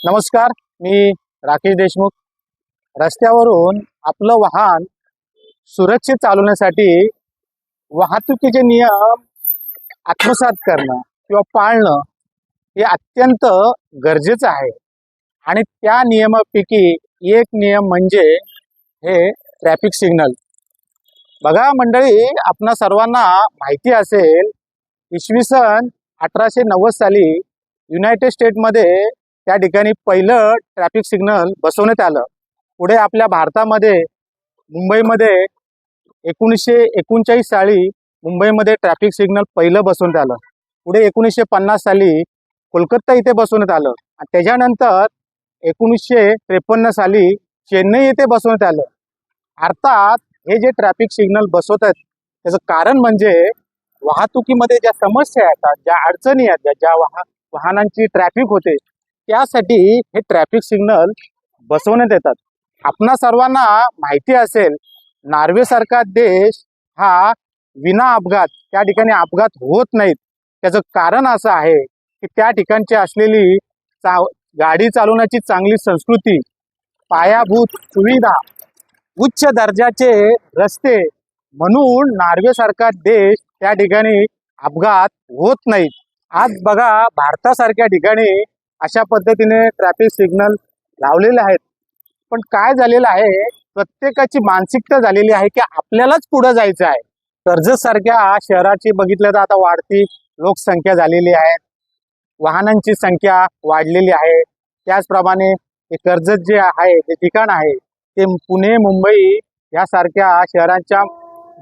नमस्कार मी राकेश देशमुख. रस्त्यावरून आपलं वाहन सुरक्षित चालवण्यासाठी वाहतुकीचे नियम आत्मसात करणं किंवा पाळणं हे अत्यंत गरजेचं आहे. आणि त्या नियमापैकी एक नियम म्हणजे हे ट्रॅफिक सिग्नल बघा मंडळी आपणा सर्वांना माहिती असेल इसवी सन अठराशे नव्वद साली युनायटेड स्टेटमध्ये त्या ठिकाणी पहिलं ट्रॅफिक सिग्नल बसवण्यात आलं. पुढे आपल्या भारतामध्ये मुंबईमध्ये एकोणीसशे एकोणचाळीस साली मुंबईमध्ये ट्रॅफिक सिग्नल पहिलं बसवण्यात आलं. पुढे एकोणीसशे पन्नास साली कोलकाता इथे बसवण्यात आलं. आणि त्याच्यानंतर एकोणीसशे त्रेपन्न साली चेन्नई येथे बसवण्यात आलं. अर्थात हे जे ट्रॅफिक सिग्नल बसवत आहेत त्याचं कारण म्हणजे वाहतुकीमध्ये ज्या समस्या येतात ज्या अडचणी येतात ज्या वाह वाहनांची ट्रॅफिक होते त्यासाठी हे ट्रॅफिक सिग्नल बसवण्यात येतात. आपणा सर्वांना माहिती असेल नॉर्वेसारखा देश हा विना अपघात त्या ठिकाणी अपघात होत नाहीत. त्याचं कारण असं आहे की त्या ठिकाणची असलेली चा गाडी चालवण्याची चांगली संस्कृती पायाभूत सुविधा उच्च दर्जाचे रस्ते म्हणून नॉर्वेसारखा देश त्या ठिकाणी अपघात होत नाहीत. आज बघा भारतासारख्या ठिकाणी अशा पद्धतीने ट्रॅफिक सिग्नल लावलेले आहेत. पण काय झालेलं आहे प्रत्येकाची मानसिकता झालेली आहे की आपल्यालाच पुढे जायचं आहे. कर्जत सारख्या शहराची बघितलं तर आता वाढती लोकसंख्या झालेली आहे. वाहनांची संख्या वाढलेली आहे. त्याचप्रमाणे हे कर्जत जे आहे ते ठिकाण आहे ते पुणे मुंबई यासारख्या शहरांच्या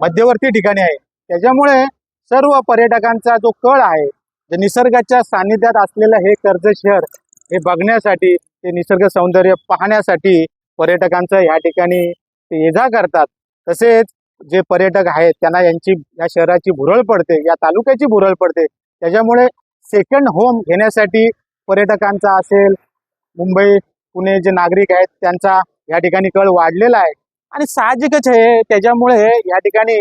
मध्यवर्ती ठिकाणी आहे. त्याच्यामुळे सर्व पर्यटकांचा जो कळ आहे निसर्गाच्या सान्निध्यात असलेलं हे कर्जत शहर हे बघण्यासाठी ते निसर्ग सौंदर्य पाहण्यासाठी पर्यटकांचं या ठिकाणी ते ये जा करतात. तसेच जे पर्यटक आहेत त्यांना यांची या शहराची भुरळ पडते या तालुक्याची भुरळ पडते. त्याच्यामुळे सेकंड होम घेण्यासाठी पर्यटकांचा असेल मुंबई पुणे जे नागरिक आहेत त्यांचा या ठिकाणी कळ वाढलेला आहे. आणि साहजिकच आहे त्याच्यामुळे या ठिकाणी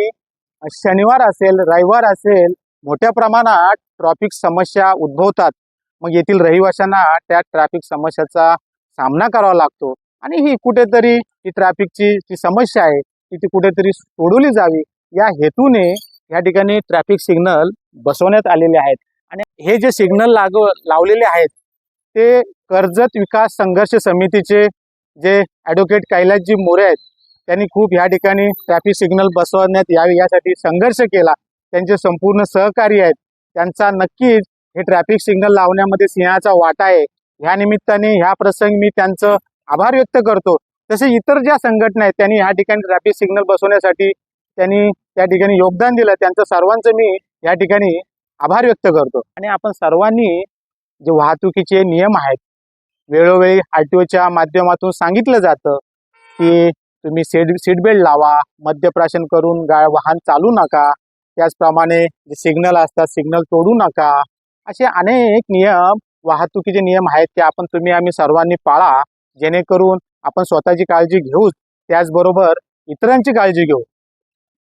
शनिवार असेल रविवार असेल मोठ्या प्रमाणात ट्रॉफिक समस्या उद्भवतात. मग येथील रहिवाशांना त्या ट्रॅफिक समस्याचा सामना करावा लागतो. आणि ही कुठेतरी ही ट्रॅफिकची जी समस्या आहे ती ती कुठेतरी सोडवली जावी. या हेतूने या ठिकाणी ट्रॅफिक सिग्नल बसवण्यात आलेले आहेत. आणि हे जे सिग्नल लाग लावलेले आहेत ते कर्जत विकास संघर्ष समितीचे जे ॲडव्होकेट कैलासजी मोरे आहेत त्यांनी खूप या ठिकाणी ट्रॅफिक सिग्नल बसवण्यात यावे यासाठी संघर्ष केला. त्यांचे संपूर्ण सहकारी आहेत. त्यांचा नक्कीच हे ट्रॅफिक सिग्नल लावण्यामध्ये सिंहाचा वाटा आहे. ह्या निमित्ताने ह्या प्रसंगी मी त्यांचं आभार व्यक्त करतो. तसे इतर ज्या संघटना आहेत त्यांनी ह्या ठिकाणी ट्रॅफिक सिग्नल बसवण्यासाठी त्यांनी त्या ठिकाणी योगदान दिलं. त्यांचं सर्वांचं मी या ठिकाणी आभार व्यक्त करतो. आणि आपण सर्वांनी जे वाहतुकीचे नियम आहेत वेळोवेळी आर टी ओच्या माध्यमातून सांगितलं जातं की तुम्ही सीट सीट बेल्ट लावा मद्यप्राशन करून गा वाहन चालू नका. त्याचप्रमाणे जे सिग्नल असतात सिग्नल तोडू नका. असे अनेक नियम वाहतुकीचे नियम आहेत ते आपण तुम्ही आम्ही सर्वांनी पाळा. जेणेकरून आपण स्वतःची काळजी घेऊच त्याचबरोबर इतरांची काळजी घेऊ.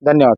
धन्यवाद.